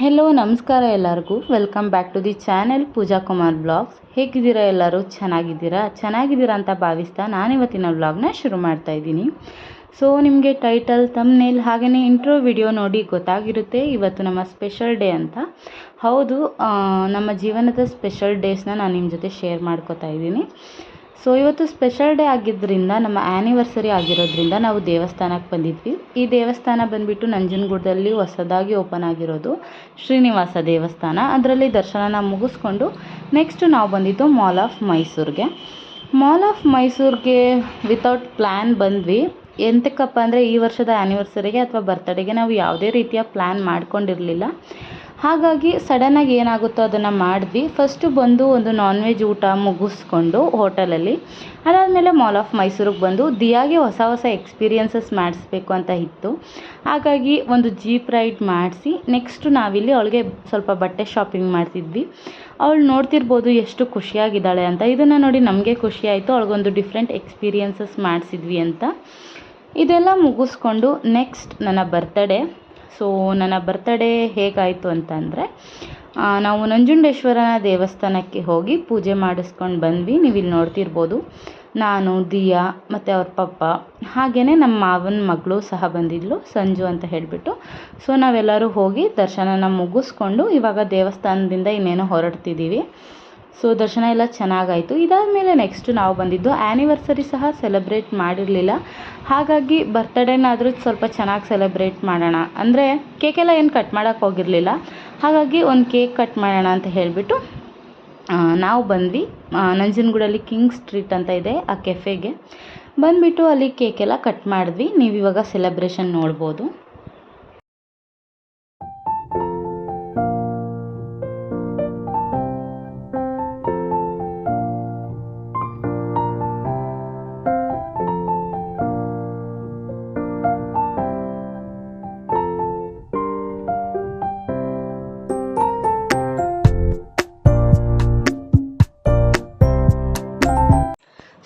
Hello ನಮಸ್ಕಾರ ಎಲ್ಲರಿಗೂ. Welcome back to the channel Pooja Kumar blogs ಹೇಗಿದ್ದೀರಾ ಎಲ್ಲರೂ? ಚೆನ್ನಾಗಿದ್ದೀರಾ? ಚೆನ್ನಾಗಿದ್ದೀರಾ ಅಂತ ಭಾವಿಸ್ತಾ ನಾನು ನಾನಿವತ್ತಿನ ವ್ಲಾಗ್ನ ಶುರು ಮಾಡ್ತಾ ಇದ್ದೀನಿ. ಸೊ ನಿಮಗೆ ಟೈಟಲ್ ತಮ್ನೇಲ್ ಹಾಗೆಯೇ ಇಂಟ್ರೋ ವಿಡಿಯೋ ನೋಡಿ ಗೊತ್ತಾಗಿರುತ್ತೆ. ಇವತ್ತು ನಮ್ಮ ಸ್ಪೆಷಲ್ ಡೇ ಅಂತ. ಹೌದು ನಮ್ಮ ಜೀವನದ ಸ್ಪೆಷಲ್ ಡೇಸ್ನ ನಾನು ನಿಮ್ಮ ಜೊತೆ ಶೇರ್ ಮಾಡ್ಕೋತಾ ಇದ್ದೀನಿ. ಸೊ ಇವತ್ತು ಸ್ಪೆಷಲ್ ಡೇ ಆಗಿದ್ದರಿಂದ ನಮ್ಮ ಆ್ಯನಿವರ್ಸರಿ ಆಗಿರೋದ್ರಿಂದ ನಾವು ದೇವಸ್ಥಾನಕ್ಕೆ ಬಂದಿದ್ವಿ. ಈ ದೇವಸ್ಥಾನ ಬಂದುಬಿಟ್ಟು ನಂಜನಗೂಡದಲ್ಲಿ ಹೊಸದಾಗಿ ಓಪನ್ ಆಗಿರೋದು ಶ್ರೀನಿವಾಸ ದೇವಸ್ಥಾನ. ಅದರಲ್ಲಿ ದರ್ಶನನ ಮುಗಿಸ್ಕೊಂಡು ನೆಕ್ಸ್ಟ್ ನಾವು ಬಂದಿದ್ದು ಮಾಲ್ ಆಫ್ ಮೈಸೂರಿಗೆ ಮಾಲ್ ಆಫ್ ಮೈಸೂರಿಗೆ ವಿತೌಟ್ ಪ್ಲ್ಯಾನ್ ಬಂದ್ವಿ. ಎಂತಕ್ಕಪ್ಪ ಅಂದರೆ ಈ ವರ್ಷದ ಆ್ಯನಿವರ್ಸರಿಗೆ ಅಥವಾ ಬರ್ತಡೇಗೆ ನಾವು ಯಾವುದೇ ರೀತಿಯ ಪ್ಲ್ಯಾನ್ ಮಾಡ್ಕೊಂಡಿರಲಿಲ್ಲ. ಹಾಗಾಗಿ ಸಡನ್ನಾಗಿ ಏನಾಗುತ್ತೋ ಅದನ್ನು ಮಾಡಿದ್ವಿ ಫಸ್ಟು ಬಂದು ಒಂದು ನಾನ್ ವೆಜ್ ಊಟ ಮುಗಿಸ್ಕೊಂಡು ಹೋಟೆಲಲ್ಲಿ. ಅದಾದಮೇಲೆ ಮಾಲ್ ಆಫ್ ಮೈಸೂರಿಗೆ ಬಂದು ದಿಯಾಗೆ ಹೊಸ ಹೊಸ ಎಕ್ಸ್ಪೀರಿಯನ್ಸಸ್ ಮಾಡಿಸ್ಬೇಕು ಅಂತ ಇತ್ತು. ಹಾಗಾಗಿ ಒಂದು ಜೀಪ್ ರೈಡ್ ಮಾಡಿಸಿ ನೆಕ್ಸ್ಟು ನಾವಿಲ್ಲಿ ಅವಳಿಗೆ ಸ್ವಲ್ಪ ಬಟ್ಟೆ ಶಾಪಿಂಗ್ ಮಾಡ್ತಿದ್ವಿ. ಅವಳು ನೋಡ್ತಿರ್ಬೋದು ಎಷ್ಟು ಖುಷಿಯಾಗಿದ್ದಾಳೆ ಅಂತ. ಇದನ್ನು ನೋಡಿ ನಮಗೆ ಖುಷಿ ಆಯಿತು. ಅವಳಿಗೊಂದು ಡಿಫ್ರೆಂಟ್ ಎಕ್ಸ್ಪೀರಿಯನ್ಸಸ್ ಮಾಡಿಸಿದ್ವಿ ಅಂತ. ಇದೆಲ್ಲ ಮುಗಿಸ್ಕೊಂಡು ನೆಕ್ಸ್ಟ್ ನನ್ನ ಬರ್ತಡೇ ಸೊ ನನ್ನ ಬರ್ತಡೇ ಹೇಗಾಯಿತು ಅಂತಂದರೆ ನಾವು ನಂಜುಂಡೇಶ್ವರನ ದೇವಸ್ಥಾನಕ್ಕೆ ಹೋಗಿ ಪೂಜೆ ಮಾಡಿಸ್ಕೊಂಡು ಬಂದ್ವಿ. ನೀವು ಇಲ್ಲಿ ನೋಡ್ತಿರ್ಬೋದು, ನಾನು, ದಿಯಾ, ಮತ್ತು ಅವ್ರ ಪಪ್ಪ ಹಾಗೆಯೇ ನಮ್ಮ ಮಾವನ ಮಗಳು ಸಹ ಬಂದಿದ್ಲು, ಸಂಜು ಅಂತ ಹೇಳಿಬಿಟ್ಟು. ಸೊ ನಾವೆಲ್ಲರೂ ಹೋಗಿ ದರ್ಶನನ ಮುಗಿಸ್ಕೊಂಡು ಇವಾಗ ದೇವಸ್ಥಾನದಿಂದ ಇನ್ನೇನೋ ಹೊರಡ್ತಿದ್ದೀವಿ. ಸೊ ದರ್ಶನ ಎಲ್ಲ ಚೆನ್ನಾಗಾಯಿತು. ಇದಾದಮೇಲೆ ನೆಕ್ಸ್ಟ್ ನಾವು ಬಂದಿದ್ದು ಆ್ಯನಿವರ್ಸರಿ ಸಹ ಸೆಲೆಬ್ರೇಟ್ ಮಾಡಿರಲಿಲ್ಲ. ಹಾಗಾಗಿ ಬರ್ತಡೇನಾದರೂ ಸ್ವಲ್ಪ ಚೆನ್ನಾಗಿ ಸೆಲೆಬ್ರೇಟ್ ಮಾಡೋಣ. ಅಂದರೆ ಕೇಕೆಲ್ಲ ಏನು ಕಟ್ ಮಾಡೋಕ್ಕೆ ಹೋಗಿರಲಿಲ್ಲ. ಹಾಗಾಗಿ ಒಂದು ಕೇಕ್ ಕಟ್ ಮಾಡೋಣ ಅಂತ ಹೇಳಿಬಿಟ್ಟು ನಾವು ಬಂದ್ವಿ. ನಂಜನಗೂಡಲ್ಲಿ ಕಿಂಗ್ ಸ್ಟ್ರೀಟ್ ಅಂತ ಇದೆ ಆ ಕೆಫೆಗೆ ಬಂದುಬಿಟ್ಟು ಅಲ್ಲಿ ಕೇಕೆಲ್ಲ ಕಟ್ ಮಾಡಿದ್ವಿ. ನೀವು ಇವಾಗ ಸೆಲೆಬ್ರೇಷನ್ ನೋಡ್ಬೋದು.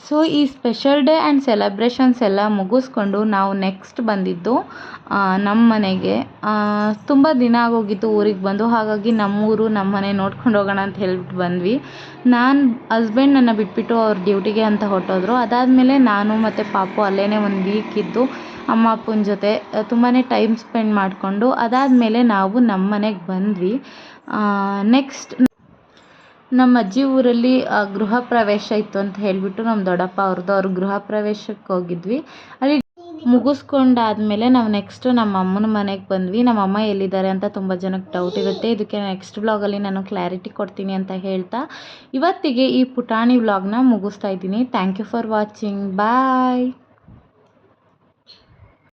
ಸೊ, ಈ ಸ್ಪೆಷಲ್ ಡೇ ಆ್ಯಂಡ್ ಸೆಲೆಬ್ರೇಷನ್ಸ್ ಎಲ್ಲ ಮುಗಿಸ್ಕೊಂಡು ನಾವು ನೆಕ್ಸ್ಟ್ ಬಂದಿದ್ದು ನಮ್ಮ ಮನೆಗೆ. ತುಂಬ ದಿನ ಆಗೋಗಿತ್ತು ಊರಿಗೆ ಬಂದು. ಹಾಗಾಗಿ ನಮ್ಮೂರು ನಮ್ಮ ಮನೆ ನೋಡ್ಕೊಂಡು ಹೋಗೋಣ ಅಂತ ಹೇಳ್ಬಿಟ್ಟು ಬಂದ್ವಿ. ನಾನು ಹಸ್ಬೆಂಡ್ ನನ್ನ ಬಿಟ್ಬಿಟ್ಟು ಅವ್ರ ಡ್ಯೂಟಿಗೆ ಅಂತ ಹೊರಟೋದ್ರು. ಅದಾದಮೇಲೆ ನಾನು ಮತ್ತು ಪಾಪು ಅಲ್ಲೇ ಒಂದು ವೀಕ್ ಇದ್ದು, ಅಮ್ಮ ಅಪ್ಪನ ಜೊತೆ ತುಂಬಾ ಟೈಮ್ ಸ್ಪೆಂಡ್ ಮಾಡಿಕೊಂಡು, ಅದಾದಮೇಲೆ ನಾವು ನಮ್ಮ ಮನೆಗೆ ಬಂದ್ವಿ. ನೆಕ್ಸ್ಟ್ ನಮ್ಮ ಅಜ್ಜಿ ಊರಲ್ಲಿ ಗೃಹ ಪ್ರವೇಶ ಇತ್ತು ಅಂತ ಹೇಳಿಬಿಟ್ಟು ನಮ್ಮ ದೊಡ್ಡಪ್ಪ ಅವ್ರದ್ದು, ಅವ್ರ ಗೃಹ ಪ್ರವೇಶಕ್ಕೆ ಹೋಗಿದ್ವಿ. ಅಲ್ಲಿ ಮುಗಿಸ್ಕೊಂಡಾದ್ಮೇಲೆ ನಾವು ನೆಕ್ಸ್ಟ್ ನಮ್ಮ ಅಮ್ಮನ ಮನೆಗೆ ಬಂದ್ವಿ. ನಮ್ಮ ಅಮ್ಮ ಎಲ್ಲಿದ್ದಾರೆ ಅಂತ ತುಂಬ ಜನಕ್ಕೆ ಡೌಟ್ ಇರುತ್ತೆ. ಇದಕ್ಕೆ ನೆಕ್ಸ್ಟ್ ವ್ಲಾಗಲ್ಲಿ ನಾನು ಕ್ಲಾರಿಟಿ ಕೊಡ್ತೀನಿ ಅಂತ ಹೇಳ್ತಾ ಇವತ್ತಿಗೆ ಈ ಪುಟಾಣಿ ವ್ಲಾಗ್ನ ಮುಗಿಸ್ತಾ ಇದ್ದೀನಿ. Thank you for watching bye